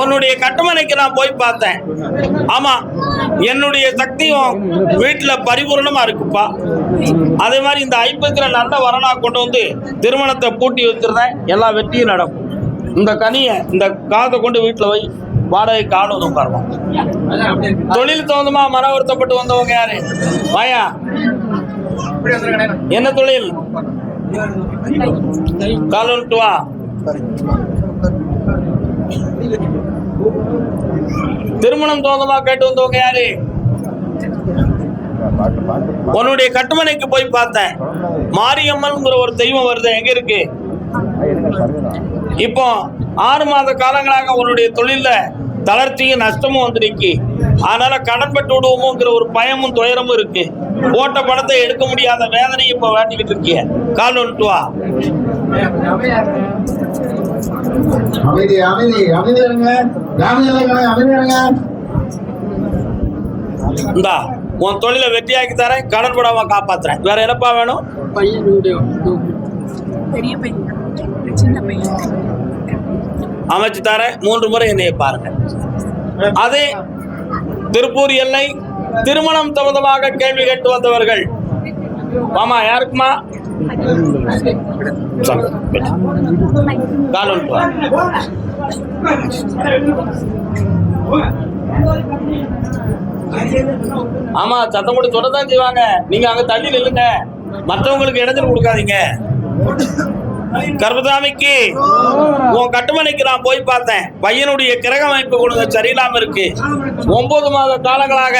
உன்னுடைய கட்டுமனைக்கு நான் போய் பார்த்தேன். ஆமா என்னுடைய சக்தியும் வீட்டுல பரிபூர்ணமா இருக்குப்பா. அதே மாதிரி இந்த ஐப்பத்துல நல்ல வரனா கொண்டு வந்து திருமணத்தை பூட்டி வச்சிருந்தேன். எல்லா வெற்றியும் நடக்கும். இந்த கனியை இந்த காதை கொண்டு வீட்டில் போய் வாடகை காணும் உட்காருவோம் தொழில் தகுந்தமா மன வருத்தப்பட்டு வந்தவங்க யாரு? வாயா என்ன தொழில்? கால் வா. திருமணம் தோந்தமா கேட்டு வந்தவங்க யாரு? உன்னுடைய கட்டுமனைக்கு போய் பார்த்தேன். மாரியம்மன்ங்கிற ஒரு தெய்வம் வருது. எங்க இருக்கு? இப்போ ஆறு மாத காலங்களாக உன்னுடைய தொழில்ல தளர்ச்சியும் நஷ்டமும் வந்துருக்கு அதனால கடன் பட்டு விடுவோமோங்கிற ஒரு பயமும் துயரமும் இருக்கு. போட்ட பணத்தை எடுக்க முடியாத வேதனையை இப்ப வேண்டிக்கிட்டு இருக்கிய கால் வந்துட்டு வா. அமைதி அமைதி அமைதி இருங்க. அமைதி இருங்க அமைதி இருங்க. இந்தா உன் தொழிலை வெற்றியாக்கி தரேன் கடன் படாம காப்பாத்துறேன். வேற என்னப்பா வேணும்? பையனுடைய பெரிய பையன் சின்ன பையன். அமைச்சு தரேன் மூன்று முறை என்னைய பாருங்க. அதே திருப்பூர் எல்லை திருமணம் சம்பந்தமாக கேள்வி கேட்டு வந்தவர்கள். மாமா யாருக்குமா? ஆமா சத்தம் கூட சொல்லதான் செய்வாங்க. நீங்க அங்க தள்ளி நில்லுங்க. மற்றவங்களுக்கு இடைஞ்சல் கொடுக்காதீங்க. கர்மசாமிக்கு உன் கட்டுமனைக்கு நான் போய் பார்த்தேன். பையனுடைய கிரக அமைப்பு கொடுங்க சரியில்லாம இருக்கு. ஒன்பது மாத காலங்களாக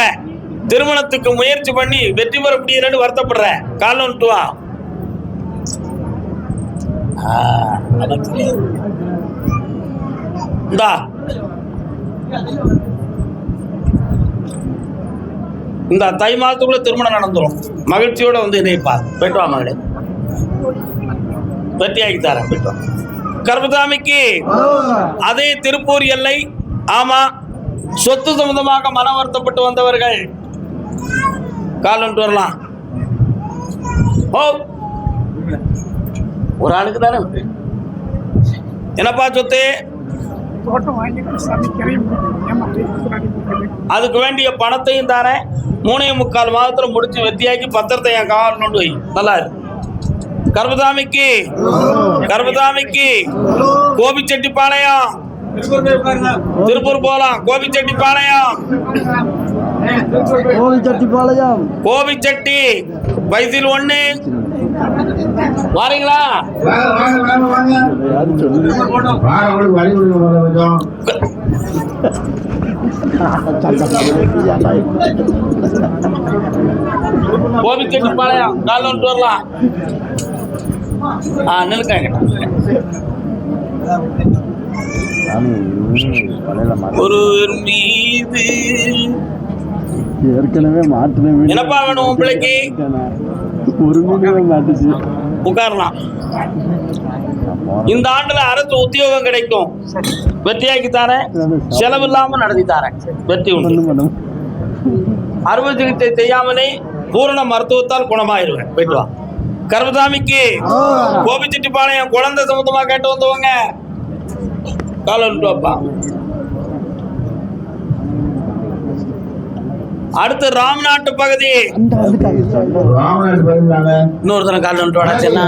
திருமணத்துக்கு முயற்சி பண்ணி வெற்றி பெற முடியலன்னு வருத்தப்படுறேன் கால் வந்துட்டு வா. இந்தா. இந்த தை மாதத்துக்குள்ள திருமணம் நடந்துரும். மகிழ்ச்சியோட வந்து இணைப்பா பார் போயிட்டு வா மகளே. வெற்றியாக்கி தரேன். கர்மசாமிக்கு அதே திருப்பூர் எல்லை ஆமா சொத்து சம்பந்தமாக மன வருத்தப்பட்டு வந்தவர்கள் கால் வந்துட்டு வரலாம். ஓ ஒரு ஆளுக்கு தானே என்னப்பா சொத்து? அதுக்கு வேண்டிய பணத்தையும் தரேன் மூணே முக்கால் மாதத்துல முடிச்சு வெத்தியாக்கி பத்திரத்தை என் காவல் கொண்டு வை. நல்லா இரு. கர்மசாமிக்கு கர்மசாமிக்கு கோபிச்செட்டிப்பாளையம் திருப்பூர் போலாம். கோபிச்செட்டிப்பாளையம். கோவிச்சட்டிப்பாளையம் கோபிச்செட்டி வயசில் ஒண்ணு. வாரீங்களா? கோபிச்செட்டிப்பாளையம் கால் வந்துட்டு வரலாம். ஆ நிலுக்காங்க ஒருவர் மீது ஏற்கனவே மாட்டின வீடு. என்னப்பா வேணும் பிள்ளைக்கு? ஒரு மீன் மாட்டுச்சு. உட்காரலாம் இந்த ஆண்டுல அரசு உத்தியோகம் கிடைக்கும். வெற்றியாக்கி தரேன். செலவு இல்லாம நடத்தி தரேன். வெற்றி உண்டு. அறுவை சிகிச்சை செய்யாமலே பூரண மருத்துவத்தால் குணமாயிருவேன். போயிட்டு வா. கர்மசாமிக்கு கோபிச்செட்டிப்பாளையம் குழந்தை சம்பந்தமா கேட்டு வந்தவங்க. கால விட்டு வாப்பா. அடுத்து ராம்நாட்டு பகுதி. அந்த அதுக்காக ராமநாடு போயிருந்தாங்க இன்னொரு தரம் கால விட்டு வாடா சென்னை.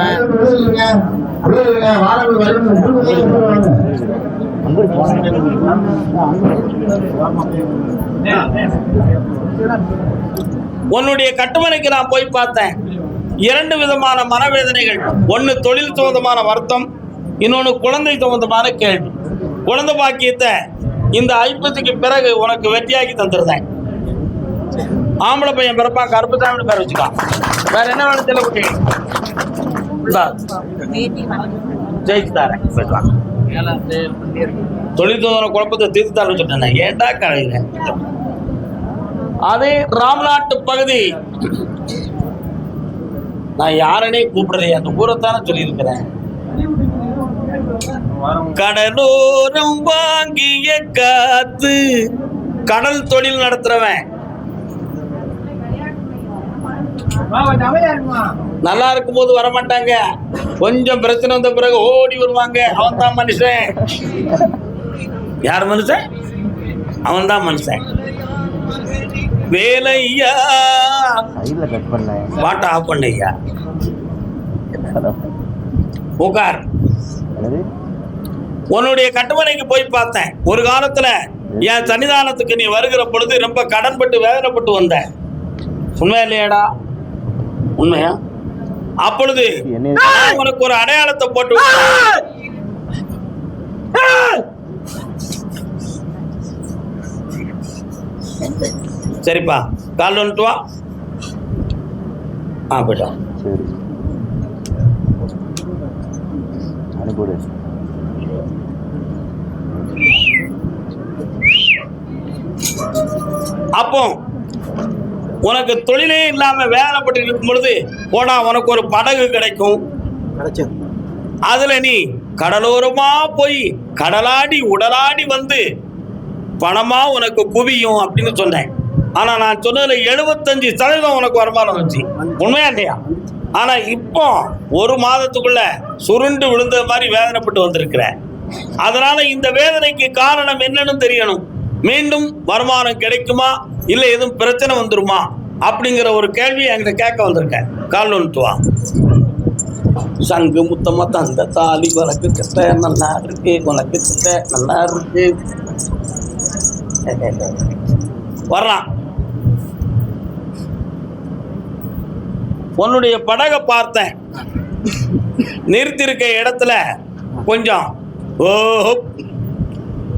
உன்னுடைய கட்டுமனைக்கு நான் போய் பார்த்தேன். இரண்டு விதமான மனவேதனைகள். ஒன்று தொழில் சம்பந்தமான வருத்தம் இன்னொன்று குழந்தை சம்பந்தமான கேள்வி. குழந்தை பாக்கியத்தை இந்த ஐப்பத்துக்கு பிறகு உனக்கு வெற்றியாக்கி தந்துருந்தேன். ஆம்பளை பையன் பிறப்பான் கருப்புசாமி பேர் வச்சுக்கான் வேற என்ன வேணும் தெரியல குட்டி. ஜெயிச்சு தரேன். தொழில் தோதன குழப்பத்தை தீர்த்து தரேன்னு சொன்னேன் ஏண்டா கடையில் அதே ராம்நாட்டு பகுதி. நான் யாரனே கூப்பிடலையே அந்த ஊரைத்தானே சொல்லியிருக்கிறேன். கடலோரம் வாங்கிய காத்து கடல் தொழில் நடத்துறவன். நல்லா இருக்கும்போது வர மாட்டாங்க கொஞ்சம் பிரச்சனை வந்த பிறகு ஓடி வருவாங்க. அவன் தான் மனுஷன். யார் மனுஷன்? அவன் தான் மனுஷன். வேலையா? சைடில் கட் பாட்டை ஆஃப் பண்ணையா என்னது? உன்னுடைய கட்டுமனைக்கு போய் பார்த்தேன். ஒரு காலத்துல என் சன்னிதானத்துக்கு நீ வருகிற பொழுது ரொம்ப கடன்பட்டு வேதனைப்பட்டு வந்த. உண்மையா இல்லையாடா? உண்மையா? அப்பொழுது உனக்கு ஒரு அடையாளத்தை போட்டு சரிப்பா. கால் வந்துட்டு வா. ஆ போயிட்டா சரி. அப்போ உனக்கு தொழிலே இல்லாம வேலைப்பட்டு இருக்கும் பொழுது போனா உனக்கு ஒரு படகு கிடைக்கும். அதுல நீ கடலோரமா போய் கடலாடி உடலாடி வந்து பணமாக உனக்கு குவியும் அப்படின்னு சொன்னேன். ஆனால் நான் சொன்னதில் எழுபத்தஞ்சு சதவீதம் உனக்கு வருமானம் வந்துச்சு. உண்மையா இல்லையா? ஆனால் இப்போ ஒரு மாதத்துக்குள்ள சுருண்டு விழுந்த மாதிரி வேதனைப்பட்டு வந்திருக்கிற அதனால இந்த வேதனைக்கு காரணம் என்னன்னு தெரியணும். மீண்டும் வருமானம் கிடைக்குமா? இல்லை எதுவும் பிரச்சனை வந்துருமா? அப்படிங்கிற ஒரு கேள்வி என்கிட்ட கேட்க வந்திருக்கேன். கால் வந்துட்டு சங்கு முத்தமாக தந்த தாலி உனக்கு கிட்ட நல்லா இருக்கு உனக்கு கிட்ட நல்லா இருக்கு. வரலாம் உன்னுடைய படகை பார்த்தேன். நிறுத்திருக்க இடத்துல கொஞ்சம் ஓஹோப்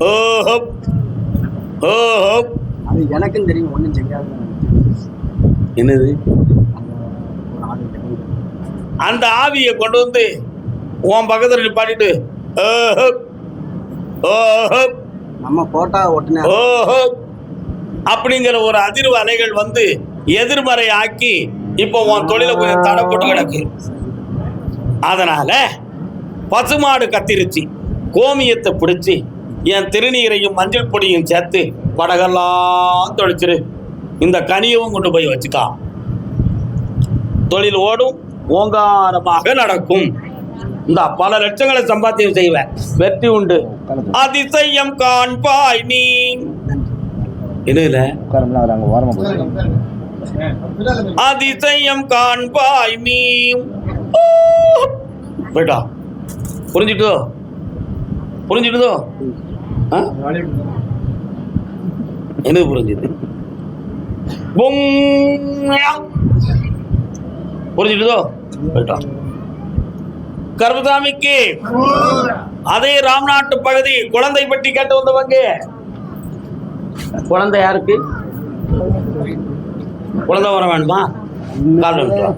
ஓஹோப் ஓஹோப் அது எனக்கும் தெரியும் ஒன்றும் செய்யாது என்னது? அந்த ஆவியை கொண்டு வந்து உன் பக்கத்துல நிப்பாட்டிட்டு ஓஹோப் ஓஹோப் நம்ம போட்டா ஒட்டுனே ஓஹோ! அப்படிங்கிற ஒரு அதிர்வு அலைகள் வந்து எதிர்மறை ஆக்கி இப்போ உன் தொழில கொஞ்சம் தடை போட்டு கிடக்கு. அதனால பசுமாடு கத்திருச்சு கோமியத்தை பிடிச்சி என் திருநீரையும் மஞ்சள் பொடியும் சேர்த்து படகெல்லாம் தொழிச்சிரு இந்த கனியவும் கொண்டு போய் வச்சுக்கா. தொழில் ஓடும் ஓங்காரமாக நடக்கும். இந்த பல லட்சங்களை சம்பாத்தியம் செய்வேன். வெற்றி உண்டு. அதிசயம் காண்பாய் நீ. என்னதுல அதிசயம் காண்பாய் நீ. போயிட்டா. புரிஞ்சுட்டோ புரிஞ்சுட்டுதோ ஆ? புரிஞ்சுது? பொம்மையா. புரிஞ்சுட்டுதோ போயிட்டான் கர்மசாமிக்கு அதே ராம்நாட்டு பகுதி குழந்தை பற்றி கேட்டு வந்தவங்க. குழந்தை யாருக்கு? குழந்தை வர வேணுமா கால் என்ன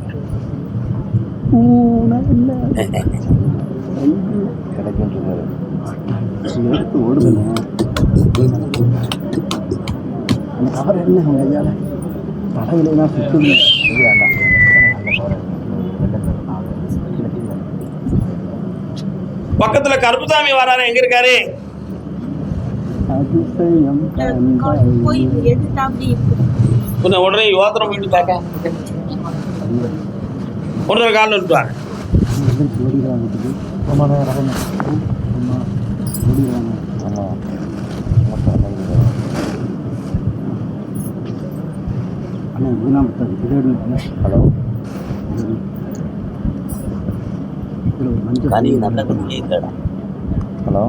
படகுலாம் இது வேண்டாம் அந்த கவர் பக்கத்துல கருப்புசாமி வராரு எங்க இருக்காரு? கொஞ்சம் உடனே யோசனை பண்ணிட்டு கேட்க உடனே கால் வந்துட்டு வாங்க. கனி நல்லது இல்லடா ஹலோ?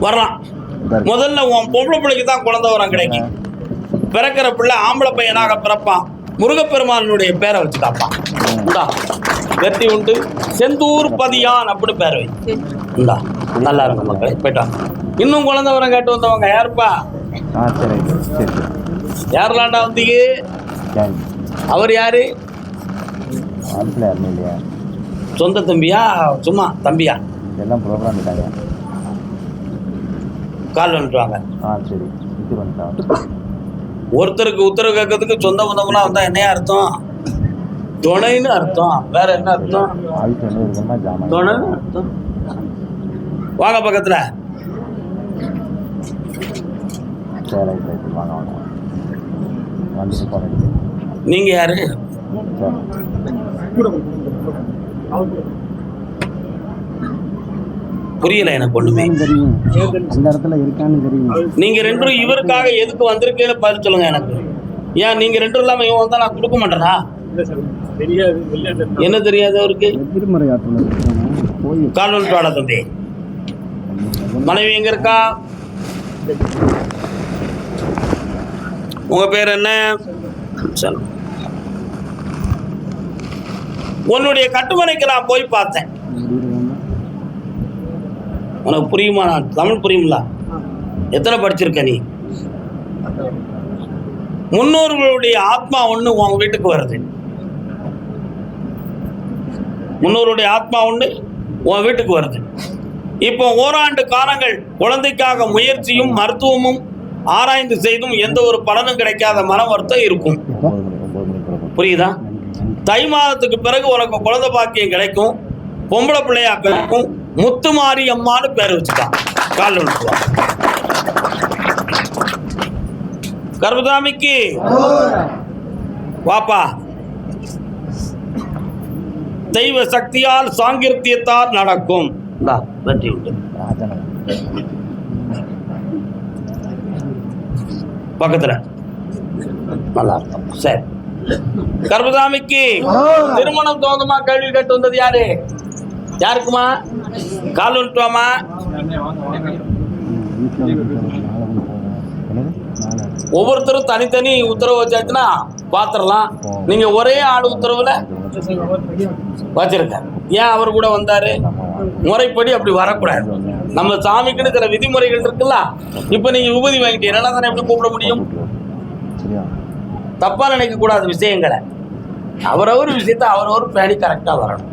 வரலாம் முதல்ல உன் பொம்பளை பிள்ளைக்கு தான் குழந்தை வரம் கிடைக்கும் பிறக்கிற பிள்ளை ஆம்பளை பையனாக பிறப்பான். முருகப்பெருமானுடைய பேரை வச்சுக்காப்பான் இந்தா வெற்றி உண்டு. செந்தூர் பதியான் அப்படி பேர் வை. இந்தா நல்லா இருக்கும் மக்களே. போயிட்டான் இன்னும் குழந்தை வரம் கேட்டு வந்தவங்க யாருப்பா? யாரெல்லாம்டா வந்தீங்க? அவர் யாரு? சொந்த தம்பியா? சும்மா தம்பியா? எல்லாம் ப்ரோக்ராம் கால் வந்துட்டுவாங்க ஆ சரி. இது வந்துட்டான் ஒருத்தருக்கு உத்தரவு கேட்கறதுக்கு சொந்த பந்தம்னா வந்தா என்னையா அர்த்தம்? துணைன்னு அர்த்தம். வேற என்ன அர்த்தம்? துணைன்னு அர்த்தம். வாங்க பக்கத்துல. சரி ரைட் ரைட். வாங்க வாங்க வந்துட்டு போகிறேன் நீங்க யாரு? புரியல எனக்கு ஒண்ணுமே. தெரியும். அந்த இடத்துல இருக்கான்னு தெரியும். நீங்க ரெண்டும் இவருக்காக எதுக்கு வந்திருக்கேன்னு பதில் சொல்லுங்க எனக்கு. ஏன் நீங்க ரெண்டும் இல்லாம இவன் வந்தா நான் கொடுக்க மாட்டேனா? என்ன தெரியாது அவருக்கு? எதிர்மறை ஆற்றல் தம்பி. மனைவி எங்க இருக்கா? உங்க பேர் என்ன? சரி. உன்னுடைய கட்டுமனைக்கு நான் போய் பார்த்தேன். உனக்கு புரியுமா நான் தமிழ் புரியுங்களா எத்தனை படிச்சிருக்க நீ? முன்னோர்களுடைய ஆத்மா ஒன்று உன் வீட்டுக்கு வருது. முன்னோருடைய ஆத்மா ஒன்று உன் வீட்டுக்கு வருது. இப்போ ஓராண்டு காலங்கள் குழந்தைக்காக முயற்சியும் மருத்துவமும் ஆராய்ந்து செய்தும் எந்த ஒரு பலனும் கிடைக்காத மன வருத்தம் இருக்கும். புரியுதா? தை மாதத்துக்கு பிறகு உனக்கு குழந்தை பாக்கியம் கிடைக்கும் பொம்பளை பிள்ளையா கிடைக்கும் முத்துமாரி அம்மான்னு பேர் வச்சுட்டான் கால் விழுத்துவா கர்பதாமிக்கு வாப்பா. தெய்வ சக்தியால் சாங்கிருத்தியத்தால் நடக்கும். வெற்றி உண்டு பக்கத்தில். நல்லா இருக்கும். சரி. கர்மதாமிக்கு திருமணம் தோந்தமா கேள்வி கேட்டு வந்தது யாரு? யாருக்குமா? கால் விட்டுவாமா ஒவ்வொருத்தரும் தனித்தனி உத்தரவு வச்சாச்சுன்னா பாத்திரலாம். நீங்க ஒரே ஆள் உத்தரவுல வச்சிருக்க ஏன் அவர் கூட வந்தாரு? முறைப்படி அப்படி வரக்கூடாது. நம்ம சாமிக்குன்னு சில விதிமுறைகள் இருக்குல்ல இப்ப நீங்க விபூதி வாங்கிட்டீங்க. தானே எப்படி கூப்பிட முடியும்? தப்பாக நினைக்கக்கூடாது விஷயங்களை. அவரவர் விஷயத்தை அவரவர் பேணி கரெக்டாக வரணும்.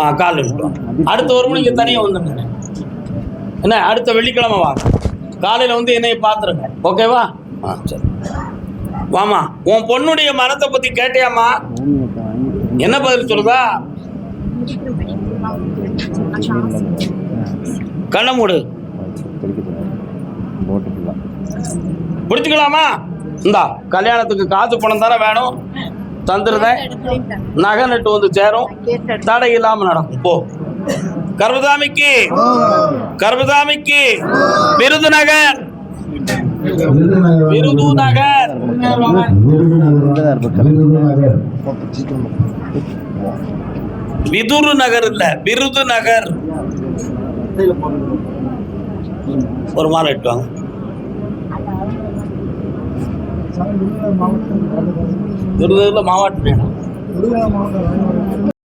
ஆ கால் விட்டுருவோம் அடுத்த ஒரு மணிக்கு தனியாக வந்துடுங்க என்ன அடுத்த வெள்ளிக்கிழமை வாங்க காலையில் வந்து என்னைய பார்த்துருங்க. ஓகேவா? ஆ சரி. வாமா உன் பொண்ணுடைய மனத்தை பற்றி கேட்டியாமா என்ன பதில் சொல்லுதா? கண்ண மூடு. பிடிச்சுக்கலாமா? இந்தா கல்யாணத்துக்கு காசு பணம் தானே வேணும்? தந்துருதேன் நகை நட்டு வந்து சேரும். தடை இல்லாம நடக்கும். போ. கர்பதாமிக்கு கர்பதாமிக்கு விருதுநகர் விருதுநகர் விதுரு நகர் இல்ல விருதுநகர் ஒரு மாலை எட்டு விருதுல மாவட்டம் வேணும்